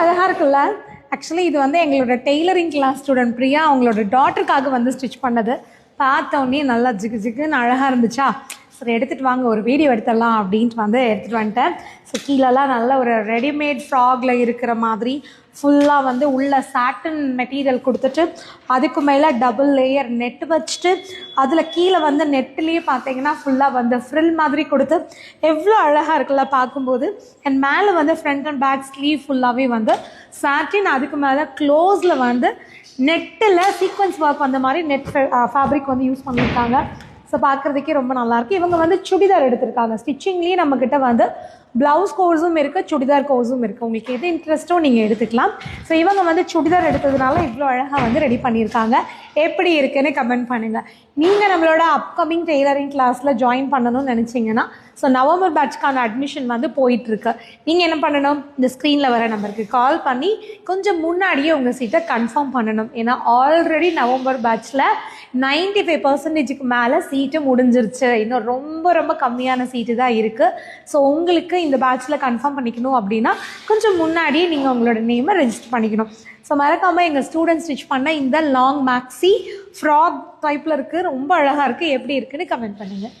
அழகாக இருக்குல்ல? ஆக்சுவலி இது வந்து எங்களோட டெய்லரிங் கிளாஸ் ஸ்டூடெண்ட் பிரியா அவங்களோட டாட்டருக்காக வந்து ஸ்டிச் பண்ணது. பார்த்தோன்னே நல்லா ஜிகு ஜிகுன்னு அழகாக இருந்துச்சா? சரி எடுத்துகிட்டு வாங்க ஒரு வீடியோ எடுத்துடலாம் அப்படின்ட்டு வந்து எடுத்துகிட்டு வந்துட்டேன். ஸோ கீழெல்லாம் நல்ல ஒரு ரெடிமேட் ஃப்ராகில் இருக்கிற மாதிரி ஃபுல்லாக வந்து உள்ள சாட்டன் மெட்டீரியல் கொடுத்துட்டு அதுக்கு மேலே டபுள் லேயர் நெட் வச்சுட்டு அதில் கீழே வந்து நெட்டுலேயே பார்த்தீங்கன்னா ஃபுல்லாக வந்து ஃப்ரில் மாதிரி கொடுத்து எவ்வளோ அழகாக இருக்குல்ல பார்க்கும்போது. அண்ட் மேலே வந்து ஃப்ரண்ட் அண்ட் பேக் ஸ்லீவ் ஃபுல்லாகவே வந்து சாட்டின் அதுக்கு மேலே க்ளோஸில் வந்து நெட்டில் சீக்வன்ஸ் ஒர்க் அந்த மாதிரி நெட் ஃபேப்ரிக் uh, வந்து யூஸ் பண்ணியிருக்காங்க. ஸோ பார்க்குறதுக்கே ரொம்ப நல்லாயிருக்கு. இவங்க வந்து சுடிதார் எடுத்திருக்காங்க. ஸ்டிச்சிங்லேயே நம்மக்கிட்ட வந்து ப்ளவுஸ் கோர்ஸும் இருக்குது சுடிதார் கோர்ஸும் இருக்குது உங்களுக்கு எது இன்ட்ரெஸ்ட்டோ நீங்கள் எடுத்துக்கலாம். ஸோ இவங்க வந்து சுடிதார் எடுத்ததுனால இவ்வளோ அழகாக வந்து ரெடி பண்ணியிருக்காங்க. எப்படி இருக்குன்னு கமெண்ட் பண்ணுங்கள் நீங்கள் நம்மளோட அப்கமிங் டெய்லரிங் கிளாஸில் ஜாயின் பண்ணணும்னு நினச்சிங்கன்னா ஸோ நவம்பர் பேட்ச்க்கான அட்மிஷன் வந்து போயிட்டுருக்கு. நீங்கள் என்ன பண்ணணும்? இந்த ஸ்க்ரீனில் வர நம்பருக்கு கால் பண்ணி கொஞ்சம் முன்னாடியே உங்கள் சீட்டை கன்ஃபார்ம் பண்ணணும். ஏன்னா ஆல்ரெடி நவம்பர் பேட்ச்சில் நைன்டி ஃபைவ் பர்சன்டேஜுக்கு மேலே சீட்டு முடிஞ்சிருச்சு. இன்னும் ரொம்ப ரொம்ப கம்மியான சீட்டு தான் இருக்குது ஸோ உங்களுக்கு இந்த பேட்சில் கன்ஃபார்ம் பண்ணிக்கணும் அப்படின்னா கொஞ்சம் முன்னாடியே நீங்கள் உங்களோட நேமை ரெஜிஸ்டர் பண்ணிக்கணும். ஸோ மறக்காமல் எங்கள் ஸ்டூடெண்ட் ஸ்டிச் பண்ண இந்த லாங் மேக்ஸி ஃப்ராக் டைப்பில் இருக்குது ரொம்ப அழகாக இருக்குது எப்படி இருக்குன்னு கமெண்ட் பண்ணுங்கள்